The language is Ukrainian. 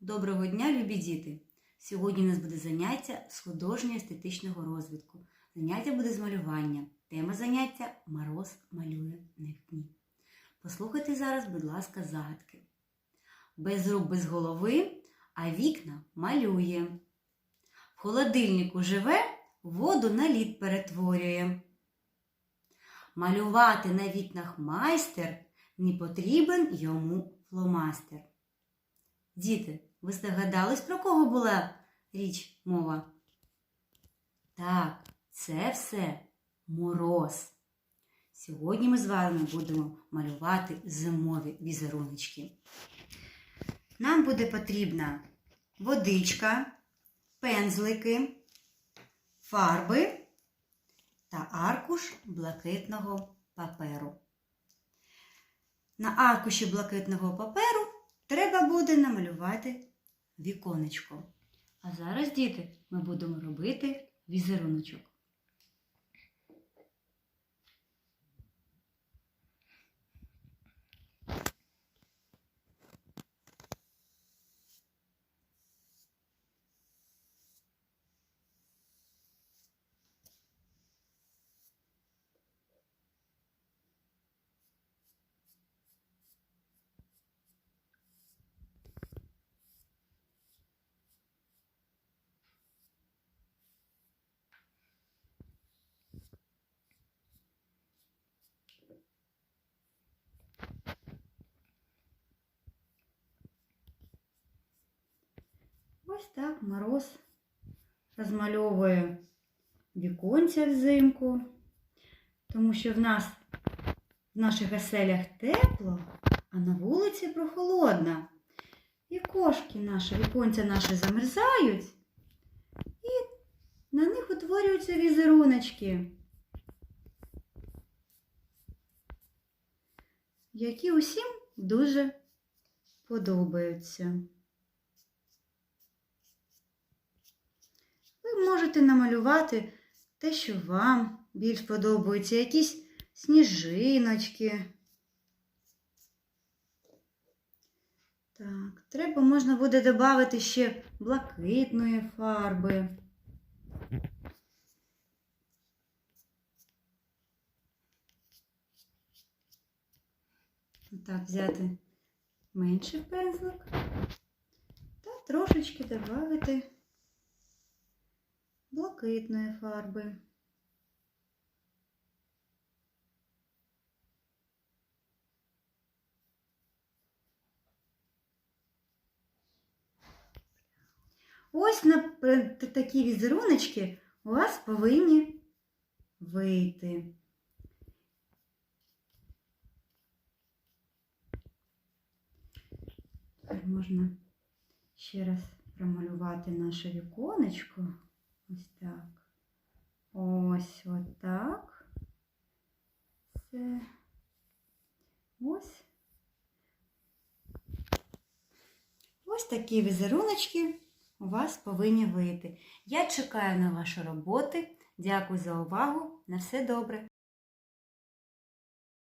Доброго дня, любі діти! Сьогодні у нас буде заняття з художньо-естетичного розвитку. Заняття буде з малювання. Тема заняття Мороз малює на вікні. Послухайте зараз, будь ласка, загадки. Без рук, без голови, а вікна малює. В холодильнику живе, воду на лід перетворює. Малювати на вікнах майстер не потрібен йому фломастер. Діти, ви здогадались, про кого була річ мова? Так, це все мороз. Сьогодні ми з вами будемо малювати зимові візеруночки. Нам буде потрібна водичка, пензлики, фарби та аркуш блакитного паперу. На аркуші блакитного паперу треба буде намалювати віконечко. А зараз, діти, ми будемо робити візеруночок. Ось так мороз розмальовує віконця взимку, тому що в нас в наших оселях тепло, а на вулиці прохолодно. І кошки наші, віконця наші замерзають, і на них утворюються візеруночки, які усім дуже подобаються. Можете намалювати те, що вам більш подобається, якісь сніжиночки. Так, треба можна буде додати ще блакитної фарби. Так, взяти менший пензлик та трошечки додати блакитної фарби. Ось на такі візеруночки у вас повинні вийти. Можна ще раз промалювати наше віконечко. Ось так. Ось отак. Це ось. Ось такі візеруночки у вас повинні вийти. Я чекаю на ваші роботи. Дякую за увагу. На все добре.